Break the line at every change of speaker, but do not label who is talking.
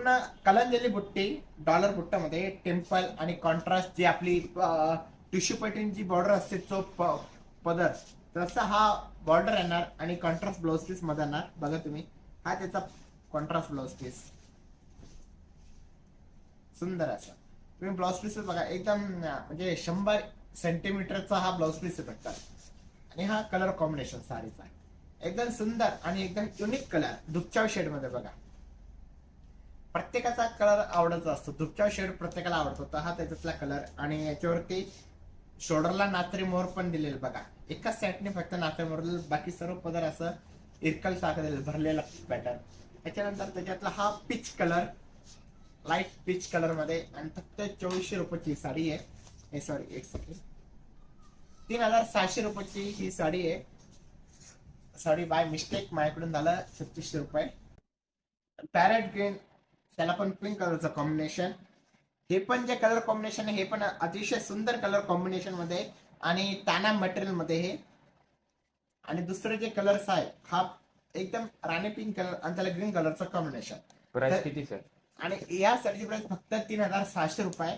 पूर्ण कलंजली बुट्टी डॉलर बुट्टामध्ये टेम्पल आणि कॉन्ट्रास्ट जी आपली टिश्यू पॅटर्नची बॉर्डर असते तो प- पदर. तसा हा बॉर्डर येणार आणि कॉन्ट्रास्ट ब्लाउज पीसमध्ये येणार. बघा तुम्ही. हा त्याचा कॉन्ट्रास्ट ब्लाउज पीस सुंदर असा. तुम्ही ब्लाउज पीस बघा. एकदम म्हणजे शंभर सेंटीमीटरचा हा ब्लाउज पीस भेटतात आणि हा कलर कॉम्बिनेशन साडीचा एकदम सुंदर आणि एकदम युनिक कलर दुपच्या शेडमध्ये बघा. प्रत्येकाचा कलर आवडता असतो. दुपचाव शेड प्रत्येकाला आवडतो. तर हा त्याच्यातला कलर. आणि याच्यावरती शोल्डरला नात्री मोर पण दिलेलं बघा. एकाच सेटने फक्त नात्री मोर बाकी सर्व पदर असं इरकल सारखं दिलेलं. भरलेला पॅटर्न त्याच्यानंतर त्याच्यातला हा पिच कलर लाइट पिच कलरमध्ये आणि फक्त चोवीसशे रुपयाची साडी आहे. हे सॉरी एक सेकंड तीन हजार सहाशे रुपयाची ही साडी आहे. साडी बाय मिस्टेक माझ्याकडून झालं छत्तीसशे रुपये. पॅरेट ग्रीन त्याला पण पिंक कलरचं कॉम्बिनेशन हे पण जे कलर कॉम्बिनेशन आहे हे पण अतिशय सुंदर कलर कॉम्बिनेशनमध्ये. आणि ताना मटेरियलमध्ये हे आणि दुसरे जे कलर्स आहे हा एकदम राणी पिंक कलर आणि त्याला ग्रीन कलरचं कॉम्बिनेशन
प्राइस किती सर
आणि या साडीची प्राइस फक्त तीन हजार सहाशे रुपये.